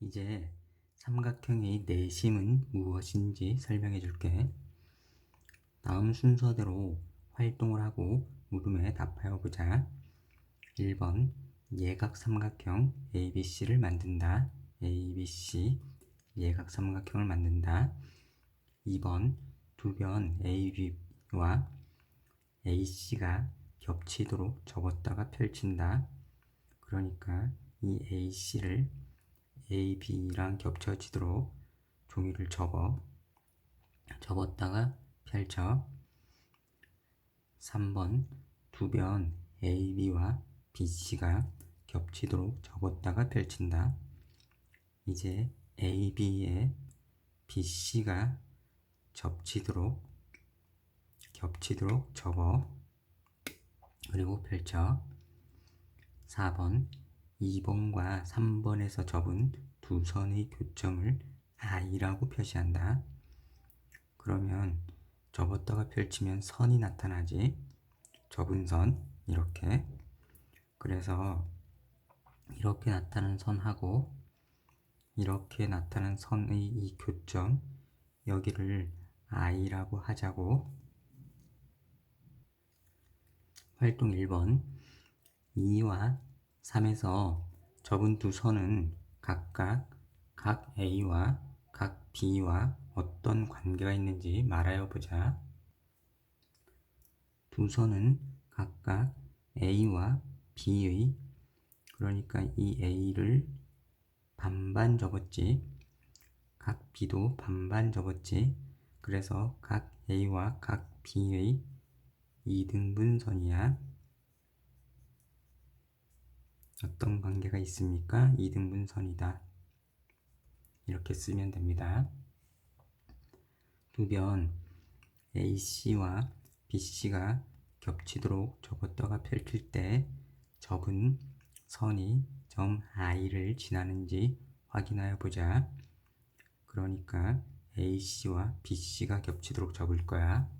이제 삼각형의 내심은 무엇인지 설명해 줄게. 다음 순서대로 활동을 하고 물음에 답하여 보자. 1번 예각 삼각형 ABC를 만든다. ABC 예각 삼각형을 만든다. 2번 두 변 AB와 AC가 겹치도록 접었다가 펼친다. 그러니까 이 AC를 AB랑 겹쳐지도록 종이를 접어 접었다가 펼쳐 3번 두 변 AB와 BC가 겹치도록 접었다가 펼친다. 이제 AB에 BC가 접치도록 겹치도록 접어 그리고 펼쳐 4번 2번과 3번에서 접은 두 선의 교점을 I라고 표시한다. 그러면 접었다가 펼치면 선이 나타나지. 접은 선 이렇게. 그래서 이렇게 나타나는 선하고 이렇게 나타나는 선의 이 교점 여기를 I라고 하자고. 활동 1번 2와 3에서 접은 두 선은 각각 각 A와 각 B와 어떤 관계가 있는지 말하여 보자. 두 선은 각각 A와 B의 그러니까 이 A를 반반 접었지. 각 B도 반반 접었지. 그래서 각 A와 각 B의 이등분선이야. 어떤 관계가 있습니까? 이등분선이다. 이렇게 쓰면 됩니다. 두변 AC와 BC가 겹치도록 접었다가 펼칠 때 접은 선이 점 I를 지나는지 확인하여 보자. 그러니까 AC와 BC가 겹치도록 접을 거야.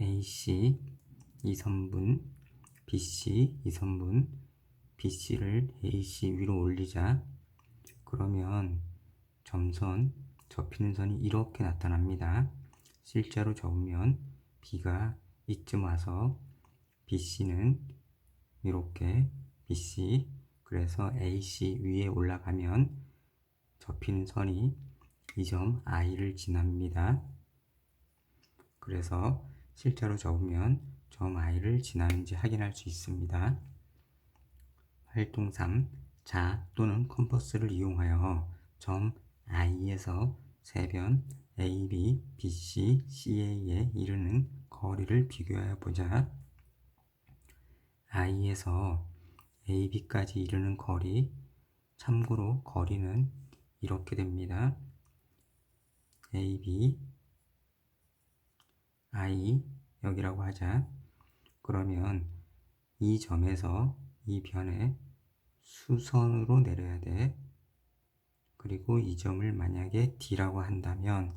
AC 이 선분 BC 이 선분 BC를 AC 위로 올리자. 그러면 점선 접히는 선이 이렇게 나타납니다. 실제로 접으면 B가 이쯤 와서 BC는 이렇게 BC 그래서 AC 위에 올라가면 접히는 선이 이 점 I를 지납니다. 그래서 실제로 접으면 점 I를 지나는지 확인할 수 있습니다. 활동 3. 자 또는 컴퍼스를 이용하여 점 I에서 세변 AB, BC, CA에 이르는 거리를 비교하여 보자. I에서 AB까지 이르는 거리, 참고로 거리는 이렇게 됩니다. AB, I 여기라고 하자. 그러면 이 점에서 이 변에 수선으로 내려야 돼. 그리고 이 점을 만약에 D라고 한다면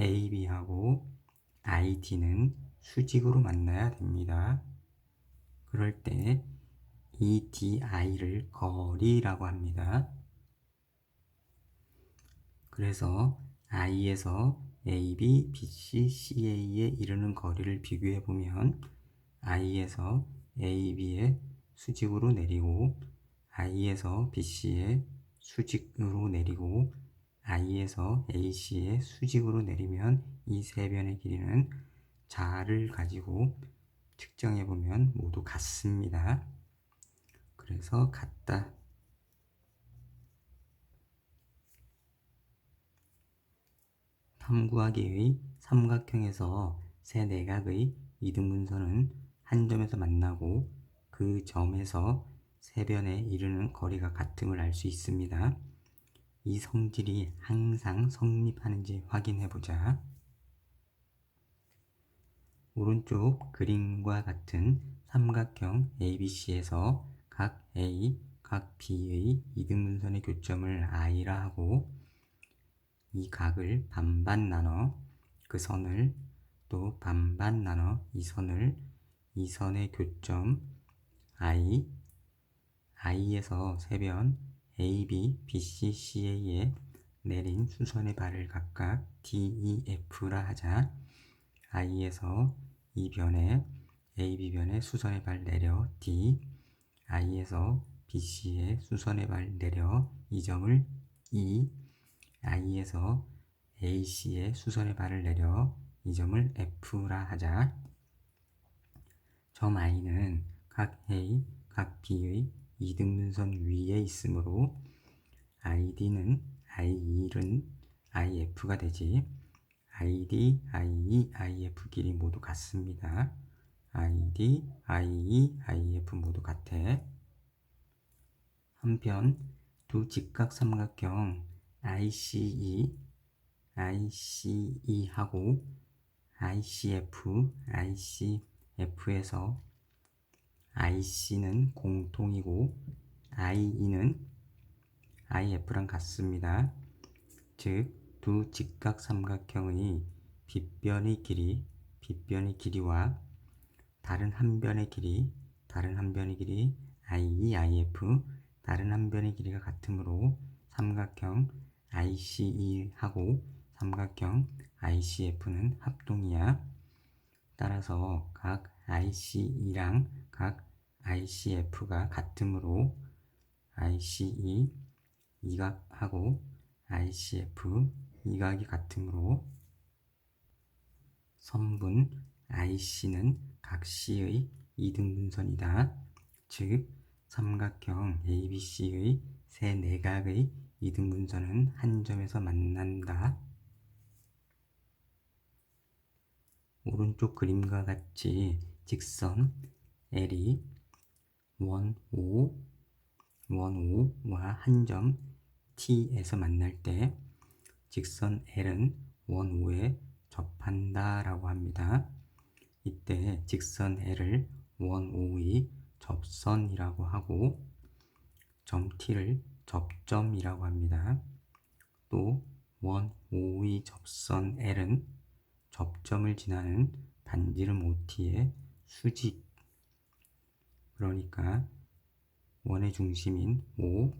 AB하고 ID는 수직으로 만나야 됩니다. 그럴 때이 DI를 거리라고 합니다. 그래서 I에서 AB, BC, CA에 이르는 거리를 비교해 보면 I에서 AB에 수직으로 내리고 I에서 BC에 수직으로 내리고 I에서 AC에 수직으로 내리면 이 세 변의 길이는 자를 가지고 측정해 보면 모두 같습니다. 그래서 같다. 탐구하기의 삼각형에서 세 내각의 이등분선은 한 점에서 만나고 그 점에서 세 변에 이르는 거리가 같음을 알 수 있습니다. 이 성질이 항상 성립하는지 확인해 보자. 오른쪽 그림과 같은 삼각형 ABC에서 각 A, 각 B의 이등분선의 교점을 I라 하고 이 각을 반반 나눠 그 선을 또 반반 나눠 이 선을 이 선의 교점 I, I에서 세변 AB, BC, CA에 내린 수선의 발을 각각 D, E, F라 하자. I에서 이 변에 AB변에 수선의 발 내려 D, I에서 BC에 수선의 발 내려 이 점을 E, I에서 AC에 수선의 발을 내려 이 점을 F라 하자. 점 I는 각 A, 각 B의 이등분선 위에 있으므로 ID는 I1은 IF가 되지. ID, IE, IF 길이 모두 같습니다. ID, IE, IF 모두 같아. 한편 두 직각 삼각형 ICE, ICE하고 ICF, ICF에서 IC는 공통이고 IE는 IF랑 같습니다. 즉, 두 직각 삼각형의 빗변의 길이, 빗변의 길이와 다른 한 변의 길이, 다른 한 변의 길이 IE, IF, 다른 한 변의 길이가 같으므로 삼각형 ICE하고 삼각형 ICF는 합동이야. 따라서 각 ICE랑 각 ICF가 같으므로 ICE 이각하고 ICF 이각이 같으므로 선분 IC는 각 C의 이등분선이다. 즉 삼각형 ABC의 세 내각의 이등분선은 한 점에서 만난다. 오른쪽 그림과 같이 직선 L이 원 5, 원 5와 한 점 T에서 만날 때 직선 L은 원 5에 접한다 라고 합니다. 이때 직선 L을 원 5의 접선이라고 하고 점 T를 접점이라고 합니다. 또원 5의 접선 L은 접점을 지나는 반지름 OT의 수직 그러니까 원의 중심인 O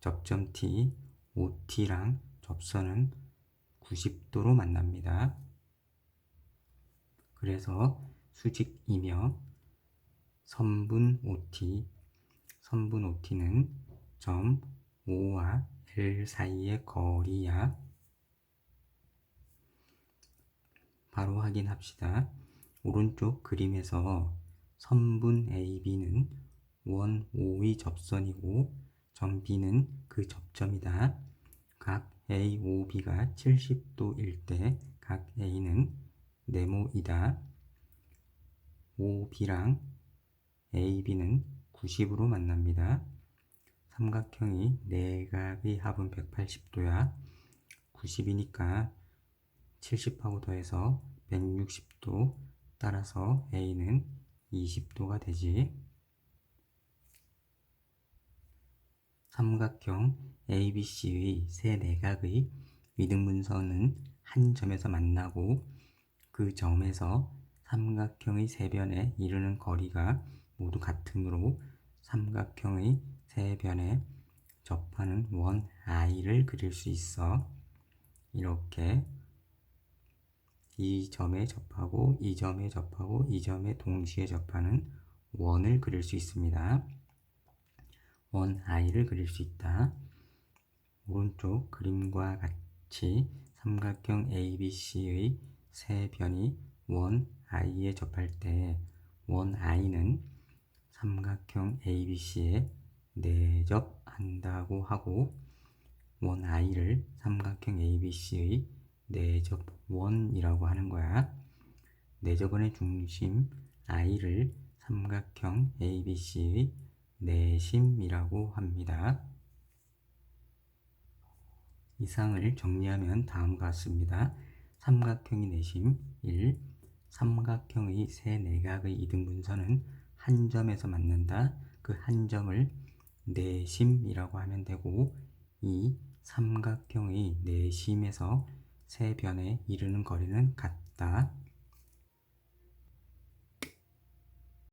접점 T, OT랑 접선은 90도로 만납니다. 그래서 수직이며 선분 OT, 선분 OT는 점 O와 L 사이의 거리야. 바로 확인합시다. 오른쪽 그림에서 선분 AB는 원 5의 접선이고 점 B는 그 접점이다. 각 A, O, B가 70도일 때 각 A는 네모이다. O, B랑 A, B는 90으로 만납니다. 삼각형이 내각의 합은 180도야. 90이니까 70하고 더해서 160도 따라서 A는 20도가 되지. 삼각형 ABC의 세 내각의 위등분선은 한 점에서 만나고 그 점에서 삼각형의 세 변에 이르는 거리가 모두 같으므로 삼각형의 세 변에 접하는 원 I를 그릴 수 있어. 이렇게 이 점에 접하고 이 점에 접하고 이 점에 동시에 접하는 원을 그릴 수 있습니다. 원 I를 그릴 수 있다. 오른쪽 그림과 같이 삼각형 ABC의 세 변이 원 I에 접할 때 원 I는 삼각형 ABC에 내접한다고 하고 원 I를 삼각형 ABC의 내접 원이라고 하는 거야. 내접원의 중심 I를 삼각형 ABC의 내심이라고 합니다. 이상을 정리하면 다음과 같습니다. 삼각형의 내심 1. 삼각형의 세 내각의 이등분선은 한 점에서 만난다. 그 한 점을 내심이라고 하면 되고 2. 삼각형의 내심에서 세 변에 이르는 거리는 같다.